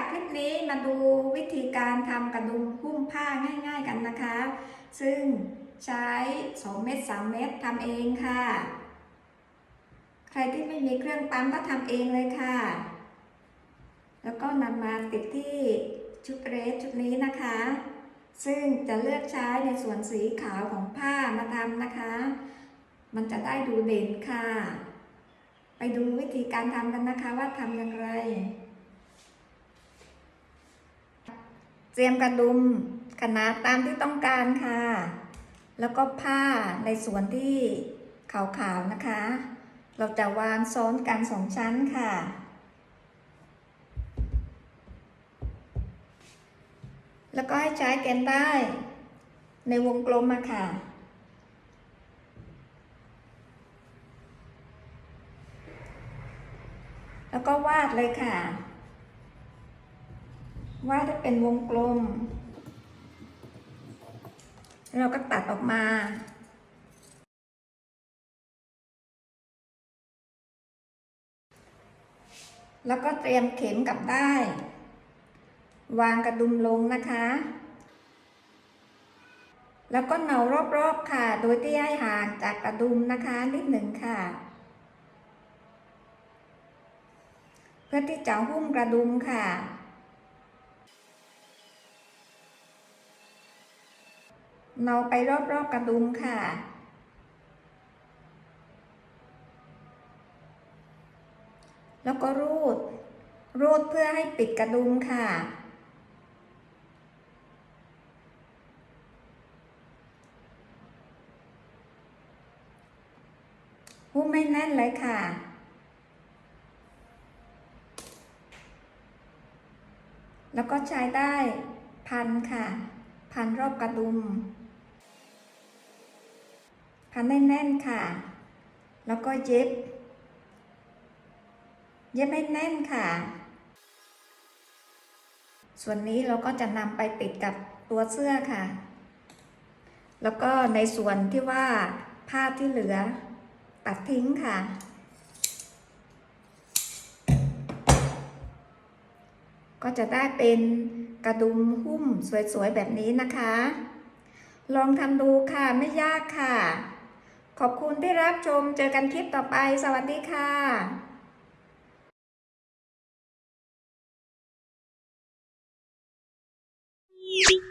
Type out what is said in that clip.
วัสดีค่ะคลิปนี้มาดูวิธีการทำกระดุมหุ้มผ้าง่ายๆกันนะคะ ซึ่งใช้ 2 เม็ด3 เม็ดทำเองค่ะ ใครที่ไม่มีเครื่องปั๊มก็ทำเองเลยค่ะ แล้วก็นำมาติดที่ชุดเรสชุดนี้นะคะ ซึ่งจะเลือกใช้ในส่วนสีขาวของผ้ามาทำนะคะ มันจะได้ดูเด่นค่ะ ไปดูวิธีการทำกันนะคะว่าทำอย่างไร รียมกระดุมขนาดตามที่ต้องการค่ะ แล้วก็ผ้าในส่วนที่ขาวๆนะคะ เราจะวางซ้อนกันสองชั้นค่ะแล้วก็ให้ใช้แกนได้ในวงกลมมาค่ะ แล้วก็วาดเลยค่ะ วาดให้เป็นวงกลม เราก็ตัดออกมา แล้วก็เตรียมเข็มกับได้ วางกระดุมลงนะคะ แล้วก็เนารอบๆค่ะ โดยที่ให้ห่างจากกระดุมนะคะนิดหนึ่งค่ะ เพื่อที่จะหุ้มกระดุมค่ะ เนาไปรอบๆกระดุมค่ะ แล้วก็รูด รูดเพื่อให้ปิดกระดุมค่ะ หุ้มไม่แน่นเลยค่ะแล้วก็ใช้ได้พันค่ะ พันรอบกระดุม พันแน่นๆค่ะ แล้วก็เย็บ เย็บให้แน่นค่ะ ส่วนนี้เราก็จะนำไปติดกับตัวเสื้อค่ะ แล้วก็ในส่วนที่ว่าผ้าที่เหลือตัดทิ้งค่ะ ก็จะได้เป็นกระดุมหุ้มสวยๆแบบนี้นะคะ ลองทำดูค่ะไม่ยากค่ะ ขอบคุณที่รับชม เจอกันคลิปต่อไป สวัสดีค่ะ Thank you.